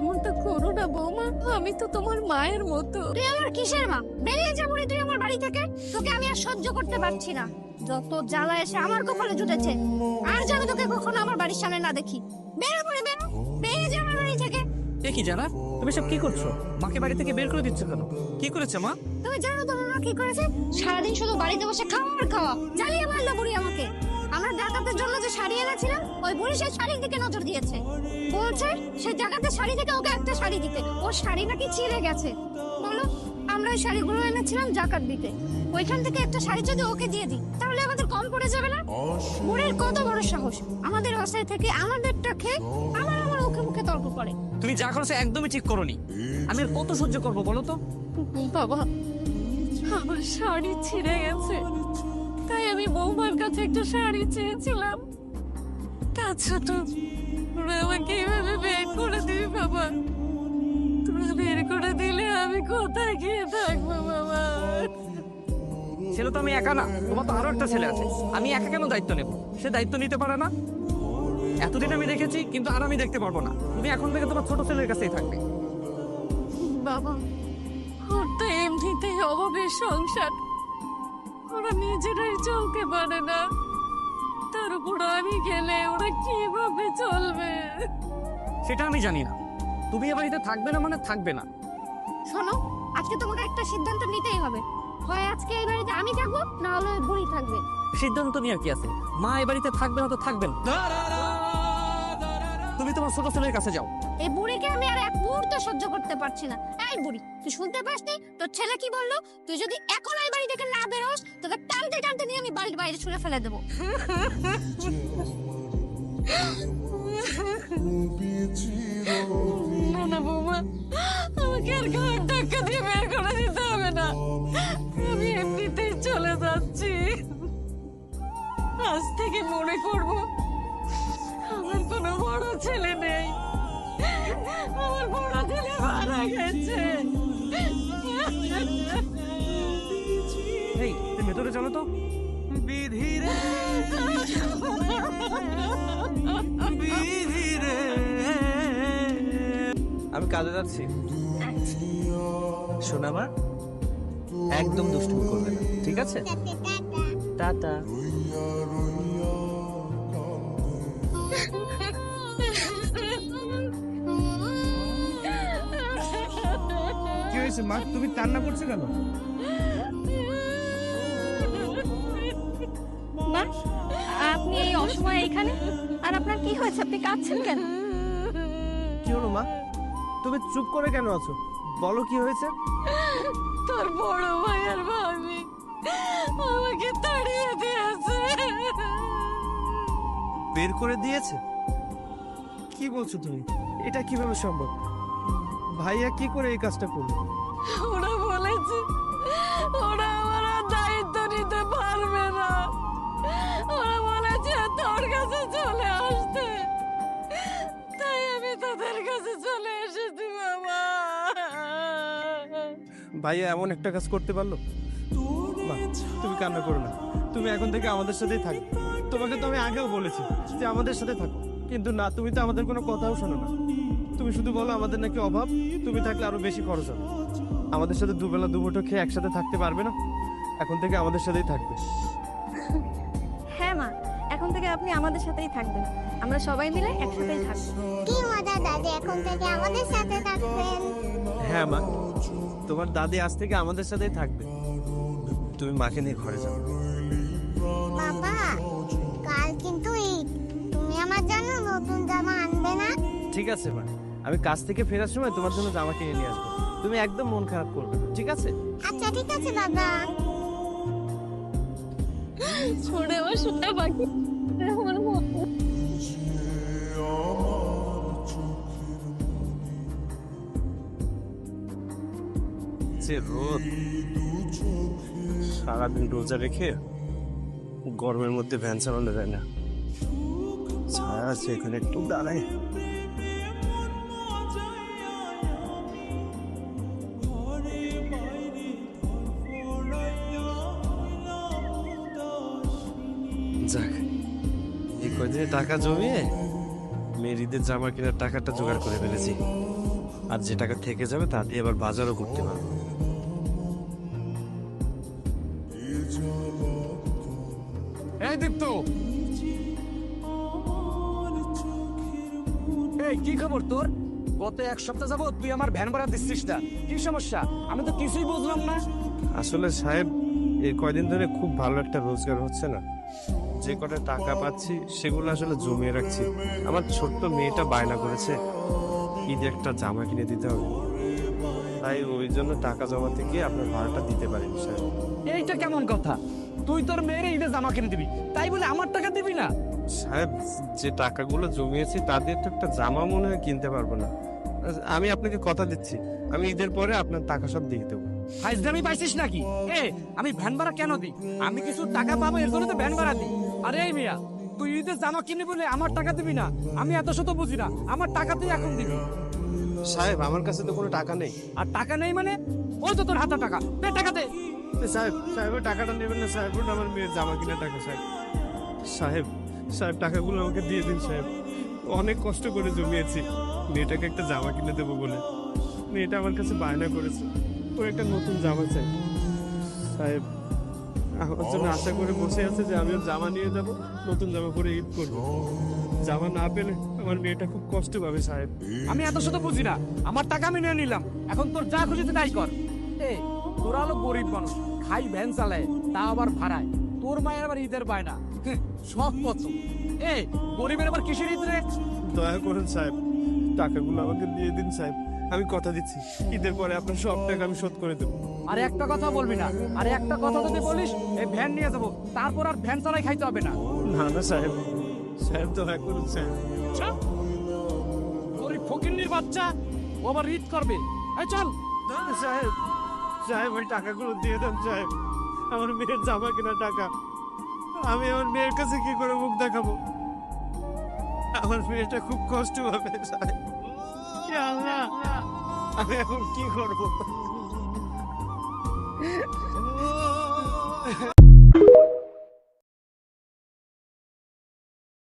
এমনটা করো না বৌমা। আমি তো তোমার মায়ের মতো। তুই আমার কিসের মা? বেরিয়ে যা বুড়ি তুই আমার বাড়ি থেকে। তোকে আমি আর সহ্য করতে পারছি না। যত জ্বালা এসে আমার কপালে জুটেছে আর যেন তোকে কখনো আমার বাড়ির সামনে না দেখি। বেরো বুড়ি বেরো। বেরিয়ে যা আমার বাড়ি থেকে। এ কি জানা? তুমি সব কি করছ? মাকে বাড়ি থেকে বের করে দিচ্ছ কেন? কি করেছে মা? তুমি জানো তোমার মা কি করেছে? সারাদিন শুধু বাড়িতে বসে খাওয়া আর খাওয়া। জ্বালিয়ে মারলো বুড়ি আমাকে। আমরা ডাকাতের জন্য যে শাড়ি এনেছিলাম ওই বুড়ি সেই শাড়ির দিকে নজর দিয়েছে। বলছে সে ডাকাতের শাড়ি থেকে ওকে একটা শাড়ি দিতে। ওর শাড়ি নাকি ছিঁড়ে গেছে। বলো আমরা ওই শাড়িগুলো এনেছিলাম জাকাত দিতে। ওইখান থেকে একটা শাড়ি যদি ওকে দিয়ে দিই তাহলে আমাদের কম পড়ে যাবে না? বুড়ির কত বড় সাহস। আমাদের বাসায় থেকে আমাদেরটা খেয়ে আবার আমার মুখে মুখে তর্ক করে। তুমি যা করেছ একদমই ঠিক করনি। আমি আর কত সহ্য করব বলো তো? বাবা আমার শাড়ি ছিঁড়ে গেছে। বৌমার কাছে একটা শাড়ি চেয়েছিলাম। তাছাড়া তো তোরা আমাকে এইভাবে বের করে দিবি বাবা। তোরা বের করে দিলে আমি কোথায় গিয়ে থাকব বাবা? ছেলে তো আমি একা না তোমার তো আরও একটা ছেলে আছে। আমি একা কেন দায়িত্ব নেব? সে দায়িত্ব নিতে পারে না। এতদিন আমি দেখেছি কিন্তু আর আমি দেখতে পারব না। তুমি এখন থেকে তোমার ছোট ছেলের কাছেই থাকবে। বাবা ওর তো এমনিতেই অভাবের সংসার। ওরা নিজেরাই চলতে পারে না। তার উপর আমি গেলে ওরা কীভাবে চলবে? সেটা আমি জানি না। তুমি এ বাড়িতে থাকবে না মানে থাকবে না। শোনো আজকে তোমাকে একটা সিদ্ধান্ত নিতেই হবে। হয় আজকে এই বাড়িতে আমি থাকব না হলে বুড়ি থাকবে। সিদ্ধান্ত নিয়ে কি আছে? মা এ বাড়িতে থাকবে না তো থাকবে না। তুমি তোমার ছোট ছেলের কাছে যাও। এই বুড়িকে আমি আর এক মুহূর্ত সহ্য করতে পারছি না। এই বুড়ি, তুই শুনতে পাসনি? তোর ছেলে কি বলল? তুই যদি এখন এই বাড়ি থেকে না বেরোস তোকে টানতে টানতে নিয়ে আমি বাড়ির বাইরে ছুঁড়ে ফেলে দেবো। না না, বৌমা, আমাকে আর ঘর ধাক্কা দিয়ে বের করে দিতে হবে না। আমি এমনিতেই চলে যাচ্ছি। আজ থেকে মনে করব, আমার কোনো বড় ছেলে নেই। আমার বড় ছেলে মারা গেছে এই তুমি ভেতরে চলো তো। আমি কাজে যাচ্ছি। শোনা মা একদম দুষ্টুমি করবে না ঠিক আছে? টাটা। হয়েছে মা? তুমি কান্না করছ কেন? মা আপনি এই অসময়ে এখানে? আর আপনার কি হয়েছে? আপনি কাঁদছেন কেন? কি হলো মা? তুমি চুপ করে কেন আছো? বলো কি হয়েছে? তোর বড় ভাই আর ভাবি আমাকে তাড়িয়ে দিয়েছে। বের করে দিয়েছে? কি বলছো তুমি? এটা কীভাবে সম্ভব? ভাইয়া কি করে এই কাজটা করল? ওরা বলেছে ওরা আমার আর দায়িত্ব নিতে পারবে না। ওরা বলেছে তোর কাছে চলে আসতে। তাই আমি তোদের কাছে চলে এসেছি বাবা ভাইয়া এমন একটা কাজ করতে পারল? মা তুমি কান্না করো না। তুমি এখন থেকে আমাদের সাথেই থাকো। তোমাকে তো আমি আগেও বলেছি যে আমাদের সাথে থাকো। কিন্তু না তুমি তো আমাদের কোনো কথাও শোনো না। তুমি শুধু বলো আমাদের নাকি অভাব তুমি থাকলে আরও বেশি খরচ হবে। আমাদের সাথে দুবেলা দুমুঠো খেয়ে একসাথে থাকতে পারবে না? এখন থেকে আমাদের সাথেই থাকবে। হ্যাঁ মা এখন থেকে আপনি আমাদের সাথেই থাকবেন। আমরা সবাই মিলে একসাথেই থাকব। কি মজা দাদি এখন থেকে আমাদের সাথে থাকবেন। হ্যাঁ মা তোমার দাদি আজ থেকে আমাদের সাথেই থাকবে। তুমি মাকে নিয়ে ঘরে যাও। ঠিক আছে মা আমি কাজ থেকে ফেরার সময় তোমার জন্য জামা কিনে নিয়ে আসব। তুমি একদম মন খারাপ করবে না, ঠিক আছে? আচ্ছা ঠিক আছে বাবা ছোড়ে আমার সোনা পাখি আমার যে রোদ সারাদিন রোজা রেখে গরমের মধ্যে ভ্যান চালানো যায় না। ছায়া আছে এখানে একটু দাঁড়াই। যাক এই কয়দিনে টাকা জমিয়ে মেয়ের ঈদের জামা কেনার টাকাটা জোগাড় করে ফেলেছি। আর যে টাকা থেকে যাবে তা দিয়ে আবার বাজারও করতে পারব। এই দীপ্ত! এই কি খবর তোর? গত এক সপ্তাহ যাবত তুই আমার ভ্যান ভাড়া দিচ্ছিস না। কি সমস্যা? আমি তো কিছুই বুঝলাম না। আসলে সাহেব এই কয়দিন ধরে খুব ভালো একটা রোজগার হচ্ছে না। যে কটা টাকা পাচ্ছি সেগুলো আসলে জমিয়ে রাখছি। আমার ছোট্ট মেয়েটা বায়না করেছে ঈদে একটা জামা কিনে দিতে হবে। তাই ওই জন্য টাকা জমাতে গিয়ে আপনার ভাড়াটা দিতে পারেন স্যার। এইটা কেমন কথা? তুই তোর মেয়ের ঈদে জামা কিনে দিবি। তাই বলে আমার টাকা দিবি না? সাহেব যে টাকাগুলো জমিয়েছি তাদের তো একটা জামা মনে হয় কিনতে পারব না। আমি আপনাকে কথা দিচ্ছি। আমি ঈদের পরে আপনার টাকা সব দিয়ে দেবো। ফাইজদামি পাইছিস নাকি? এ আমি ভ্যান ভাড়া কেন দিই? আমি কিছু টাকা পাবো এর জন্য তো ভ্যান ভাড়া দিই। আরে এই মিয়া তুই ঈদের জামা কিনে বলে আমার টাকা দিবি না? আমি এত শত বুঝি না আমার টাকা তুই এখন দিবি। সাহেব আমার কাছে তো কোনো টাকা নেই। আর টাকা নেই মানে? ওই তো তোর হাতে টাকা। দে টাকা দে। সাহেব সাহেব টাকাটা নেবেন না সাহেব। আমার মেয়ের জামা কিনা টাকা সাহেব। সাহেব সাহেব টাকাগুলো আমাকে দিয়ে দিন সাহেব। অনেক কষ্ট করে জমিয়েছি। মেয়েটাকে একটা জামা কিনে দেবো বলে। মেয়েটা আমার কাছে বায়না করেছে। ওর একটা নতুন জামা চাই। সাহেব আমার জন্য আশা করে বসে আছে যে আমি জামা নিয়ে যাব, নতুন জামা পরে ঈদ করব। জামা না পেলে আমার মেয়েটা খুব কষ্ট পাবে সাহেব। আমি এত শত বুঝি না, আমার টাকা আমি নিয়ে নিলাম। এখন তোর যা খুশিতে তাই কর। এ, তোরা হলো গরিব মানুষ, খাই ভ্যান চালায়, তা আবার ভাড়ায়। তোর মায়ের আবার ঈদের বায়না। সব কত এ, গরিবের আবার কিসের ঈদ রে? দয়া করুন সাহেব টাকাগুলো আমাকে দিয়ে দিন সাহেব। আমি কথা দিচ্ছি। ঈদের পরে আপনার সব টাকা আমি শোধ করে দেবো। আর একটা কথা বলবি না। আর একটা কথা যদি বলিস এই ভ্যান নিয়ে যাব। তারপর আর ভ্যান চালাই খাইতে হবে না। না না সাহেব। সাহেব দয়া করুন সাহেব? গরিব ফকিন্নির বাচ্চা ও আবার ঈদ করবে। এই চল। না সাহেব। সাহেব ওই টাকাগুলো দিয়ে দেন সাহেব। আমার মেয়ের জামা কেনা টাকা। আমি আমার মেয়ের কাছে কি করে মুখ দেখাবো? আমার মেয়েটা খুব কষ্ট হবে আমি এখন কি করব?